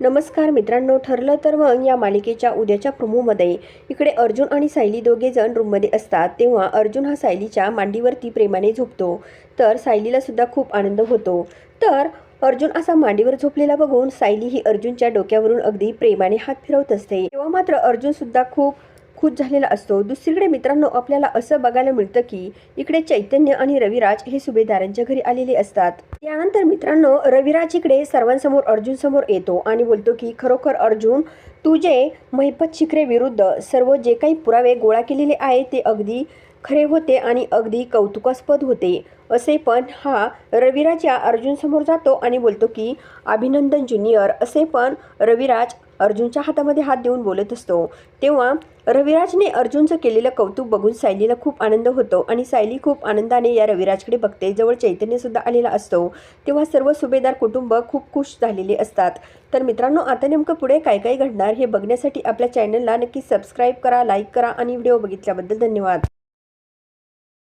नमस्कार मित्रांनो ठरलं तर मग या मालिकेच्या उद्याच्या प्रोमोमध्ये. इकडे अर्जुन आणि सायली दोघे जण रूममध्ये असतात तेव्हा अर्जुन हा सायलीच्या मांडीवरती प्रेमाने झोपतो. तर सायलीला सुद्धा खूप आनंद होतो. तर अर्जुन असा मांडीवर झोपलेला बघून सायली ही अर्जुनच्या डोक्यावरून अगदी प्रेमाने हात फिरवत असते. तेव्हा मात्र अर्जुन सुद्धा खूप खुश झालेला असतो. दुसरीकडे मित्रांनो आपल्याला असं बघायला मिळतं की इकडे चैतन्य आणि रविराज हे सुभेदारांच्या घरी आलेले असतात. त्यानंतर मित्रांनो रविराज इकडे सर्वांसमोर अर्जुन समोर येतो आणि बोलतो की खरोखर अर्जुन तुझे महिपत शिखरे विरुद्ध सर्व जे काही पुरावे गोळा केलेले आहे ते अगदी खरे होते आणि अगदी कौतुकास्पद होते. असे पण हा रविराज या अर्जुनसमोर जातो आणि बोलतो की अभिनंदन ज्युनियर. असे पण रविराज अर्जुनच्या हातामध्ये हात देऊन बोलत असतो. तेव्हा रविराजने अर्जुनचं केलेलं कौतुक बघून सायलीला खूप आनंद होतो आणि सायली खूप आनंदाने या रविराजकडे बघते. जवळ चैतन्यसुद्धा आलेला असतो. तेव्हा सर्व सुभेदार कुटुंब खूप खुश झालेले असतात. तर मित्रांनो आता नेमकं पुढे काय काय घडणार हे बघण्यासाठी आपल्या चॅनलला नक्की सबस्क्राईब करा लाईक करा आणि व्हिडिओ बघितल्याबद्दल धन्यवाद.